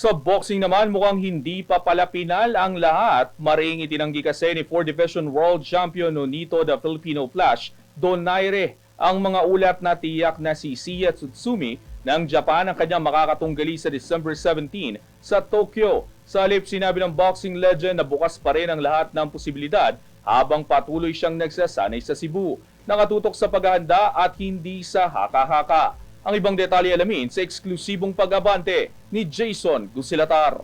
Sa boxing naman, mukhang hindi pa pala pinal ang lahat. Maring itinanggi kasi ni 4 Division World Champion Nonito the Filipino Flash, Donaire, ang mga ulat na tiyak na si Sia Tsutsumi ng Japan ang kanyang makakatunggali sa December 17 sa Tokyo. Sa halip sinabi ng boxing legend na bukas pa rin ang lahat ng posibilidad habang patuloy siyang nagsasanay sa Cebu. Nakatutok sa paghahanda at hindi sa haka-haka. Ang ibang detalye alamin sa eksklusibong pag-abante ni Jason Gusilatar.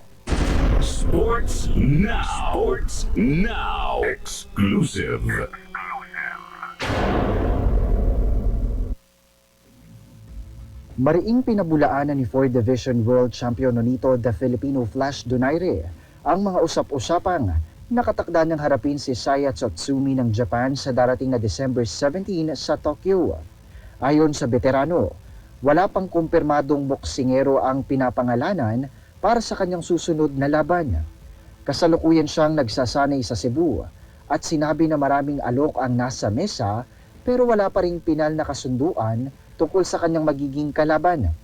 Sports now. Sports now. Exclusive. Mariing pinabulaanan ni 4 Division World Champion Nonito the Filipino Flash Donaire ang mga usap-usapang nakatakda ng harapin si Saya Tsutsumi ng Japan sa darating na December 17 sa Tokyo. Ayon sa veterano, wala pang kumpirmadong boksingero ang pinapangalanan para sa kanyang susunod na laban. Kasalukuyan siyang nagsasanay sa Cebu at sinabi na maraming alok ang nasa mesa pero wala pa ring pinal na kasunduan tungkol sa kanyang magiging kalaban.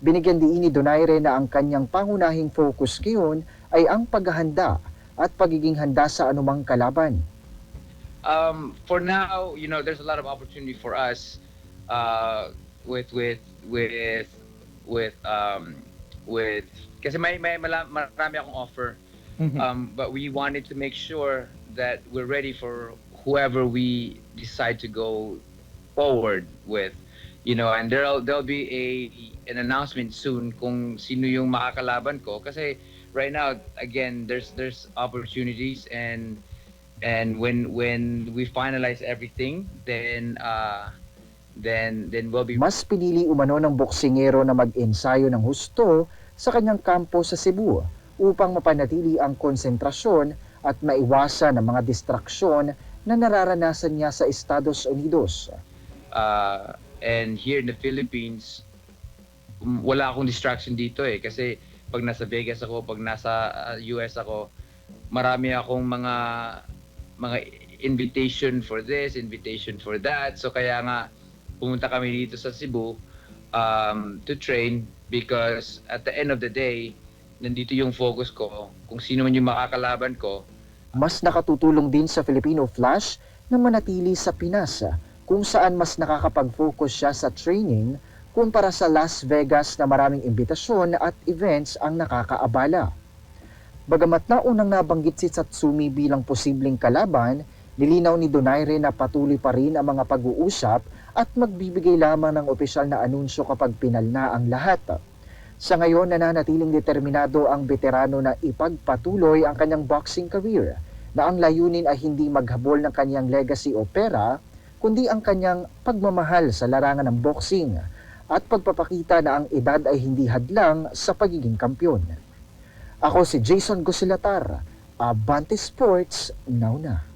Binigyan diin ni Donaire na ang kanyang pangunahing focus ngayon ay ang paghahanda at pagiging handa sa anumang kalaban. um, for now, you know, there's a lot of opportunity for us uh, with with with with um, with kasi may may mala- marami akong offer. Um, but we wanted to make sure that we're ready for whoever we decide to go forward with. You know, and there'll there'll be a an announcement soon kung sino yung makakalaban ko kasi right now again there's there's opportunities and and when when we finalize everything then uh then then we'll be Mas pinili umano ng boksingero na mag-ensayo ng husto sa kanyang kampo sa Cebu upang mapanatili ang konsentrasyon at maiwasan ang mga distraksyon na nararanasan niya sa Estados Unidos. uh and here in the Philippines um, wala akong distraction dito eh kasi pag nasa Vegas ako pag nasa uh, US ako marami akong mga mga invitation for this invitation for that so kaya nga pumunta kami dito sa Cebu um, to train because at the end of the day nandito yung focus ko kung sino man yung makakalaban ko Mas nakatutulong din sa Filipino Flash na manatili sa Pinas kung saan mas nakakapag-focus siya sa training kumpara sa Las Vegas na maraming imbitasyon at events ang nakakaabala. Bagamat na unang nabanggit si Satsumi bilang posibleng kalaban, nilinaw ni Donaire na patuloy pa rin ang mga pag-uusap at magbibigay lamang ng opisyal na anunsyo kapag pinal na ang lahat. Sa ngayon, nananatiling determinado ang veterano na ipagpatuloy ang kanyang boxing career na ang layunin ay hindi maghabol ng kanyang legacy o pera, kundi ang kanyang pagmamahal sa larangan ng boxing at pagpapakita na ang edad ay hindi hadlang sa pagiging kampyon. Ako si Jason Gusilatar, Abante Sports, now na.